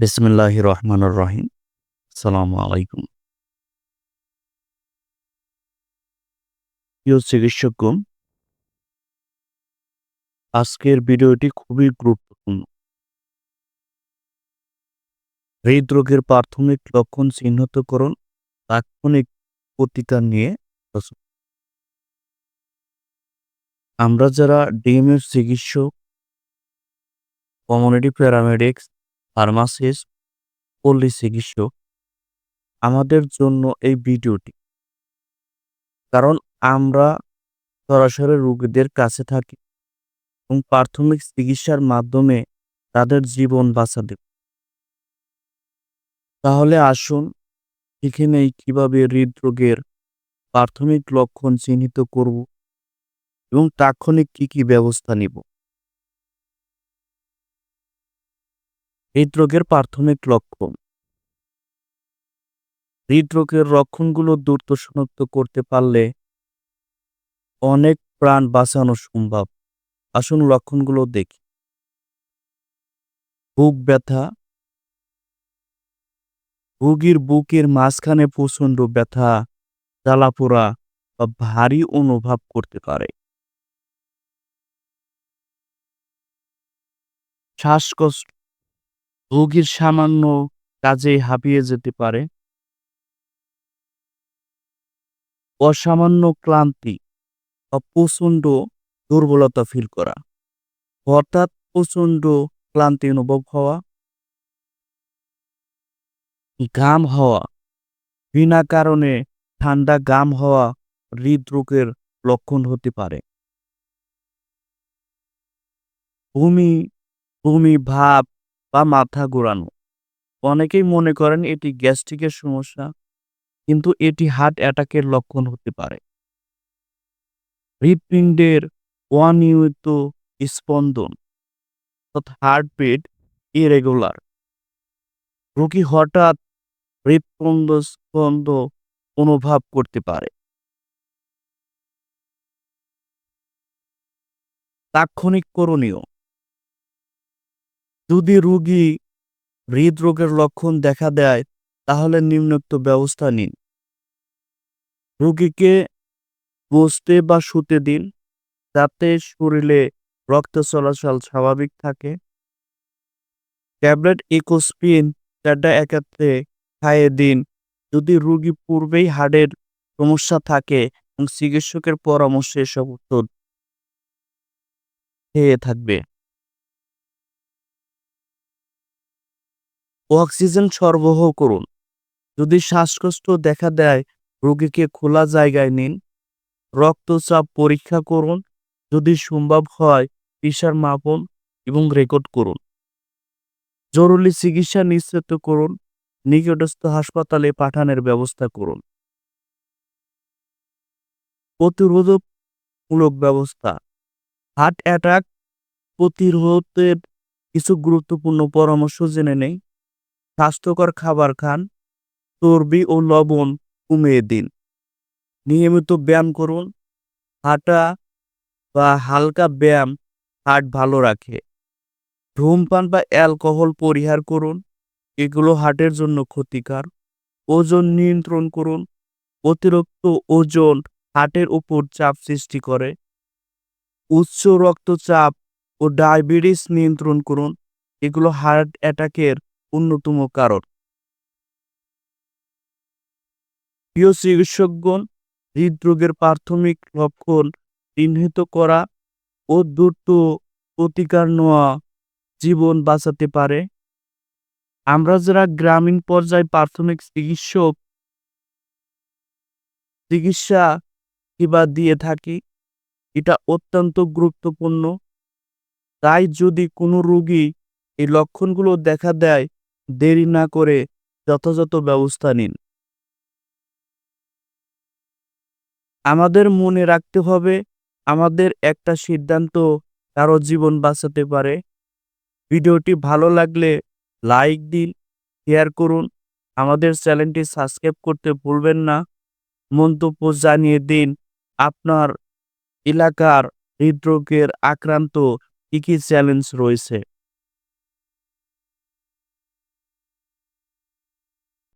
বিসমিল্লাহ রহমানুর রহিম সালামু আলাইকুম প্রিয় চিকিৎসকগণ, আজকের ভিডিওটি খুবই গুরুত্বপূর্ণ। হৃদরোগের প্রাথমিক লক্ষণ চিহ্নিতকরণ তাৎক্ষণিক প্রতিকার নিয়ে আমরা যারা ডিএমএর চিকিৎসক, কমিউনিটি প্যারামেডিক্স ফার্মাসিস্ট পল্লী চিকিৎসক, আমাদের জন্য এই ভিডিওটি। কারণ আমরা সরাসরি রোগীদের কাছে থাকি এবং প্রাথমিক চিকিৎসার মাধ্যমে তাদের জীবন বাঁচাতে তাহলে আসুন শিখে নেই কীভাবে হৃদরোগের প্রাথমিক লক্ষণ চিহ্নিত করব এবং তাৎক্ষণিক কী কী ব্যবস্থা নিব। হৃদরোগের প্রাথমিক লক্ষণ। হৃদরোগের লক্ষণগুলো দ্রুত শনাক্ত করতে পারলে অনেক প্রাণ বাঁচানো সম্ভব। আসুন লক্ষণগুলো দেখি। বুক ব্যথা। রোগীর বুকের মাঝখানে প্রচণ্ড ব্যথা, জ্বালাপোড়া বা ভারী অনুভব করতে পারে। শ্বাসকষ্ট। রোগীর সামান্য কাজে হাঁপিয়ে যেতে পারে। অসামান্য ক্লান্তি বা প্রচণ্ড দুর্বলতা ফিল করা। হঠাৎ প্রচণ্ড ক্লান্তি অনুভব হওয়া। ঘাম হওয়া। বিনা কারণে ঠান্ডা গাম হওয়া হৃদরোগের লক্ষণ হতে পারে। ভূমি ভূমি ভাব বা মাথা ঘোরানো। অনেকেই মনে করেন এটি গ্যাস্ট্রিকের সমস্যা, কিন্তু এটি হার্ট অ্যাটাকের লক্ষণ হতে পারে। হৃৎপিণ্ডের অনিয়মিত স্পন্দন অর্থাৎ হার্টবিট ইরেগুলার। রোগী হঠাৎ হৃৎপন্দ স্পন্দ অনুভব করতে পারে। তাৎক্ষণিক করণীয়। যদি রুগী হৃদরোগের লক্ষণ দেখা দেয়, তাহলে নিম্নোক্ত ব্যবস্থা নিন। রুগীকে বসতে বা শুতে দিন, যাতে শরীরে রক্ত চলাচল স্বাভাবিক থাকে। ট্যাবলেট, ইকোস্পিন, চারটা একাত্রে খাইয়ে দিন। যদি রোগী পূর্বেই হার্টের সমস্যা থাকে, এবং চিকিৎসকের পরামর্শে এসব ওষুধ খেয়ে থাকবে। অক্সিজেন সরবরাহ করুন। যদি শ্বাসকষ্ট দেখা দেয়, রোগীকে খোলা জায়গায় নিন। রক্তচাপ পরীক্ষা করুন। যদি সম্ভব হয় প্রেশার মাপন এবং রেকর্ড করুন। জরুরি চিকিৎসা নিশ্চিত করুন। নিকটস্থ হাসপাতালে পাঠানোর ব্যবস্থা করুন। প্রতিরোধমূলক ব্যবস্থা। হার্ট অ্যাটাক প্রতিরোধের কিছু গুরুত্বপূর্ণ পরামর্শ জেনে নেই। স্বাস্থ্যকর খাবার খান, চর্বি ও লবণ কমিয়ে দিন। নিয়মিত ব্যায়াম করুন, হাঁটা বা হালকা ব্যায়াম হার্ট ভালো রাখে। ধূমপান বা অ্যালকোহল পরিহার করুন, এগুলো হার্টের জন্য ক্ষতিকার। ওজন নিয়ন্ত্রণ করুন, অতিরিক্ত ওজন হার্টের উপর চাপ সৃষ্টি করে। উচ্চ রক্তচাপ ও ডায়াবেটিস নিয়ন্ত্রণ করুন, এগুলো হার্ট অ্যাটাকের অন্যতম কারণ। প্রিয় চিকিৎসকগণ, হৃদরোগের প্রাথমিক লক্ষণ চিহ্নিত করা ও দ্রুত প্রতিকার নেওয়া জীবন বাঁচাতে পারে। আমরা যারা গ্রামীণ পর্যায়ে প্রাথমিক চিকিৎসক, চিকিৎসা সেবা দিয়ে থাকি, এটা অত্যন্ত গুরুত্বপূর্ণ। তাই যদি কোনো রোগী এই লক্ষণগুলো দেখা দেয় দেরি না করে যথাযথ ব্যবস্থা নিন। আমাদের মনে রাখতে হবে, আমাদের একটা সিদ্ধান্ত কারও জীবন বাঁচাতে পারে। ভিডিওটি ভালো লাগলে লাইক দিন, শেয়ার করুন। আমাদের চ্যানেলটি সাবস্ক্রাইব করতে ভুলবেন না। মন্তব্য জানিয়ে দিন, আপনার এলাকার হৃদরোগের আক্রান্ত কী কী চ্যালেঞ্জ রয়েছে?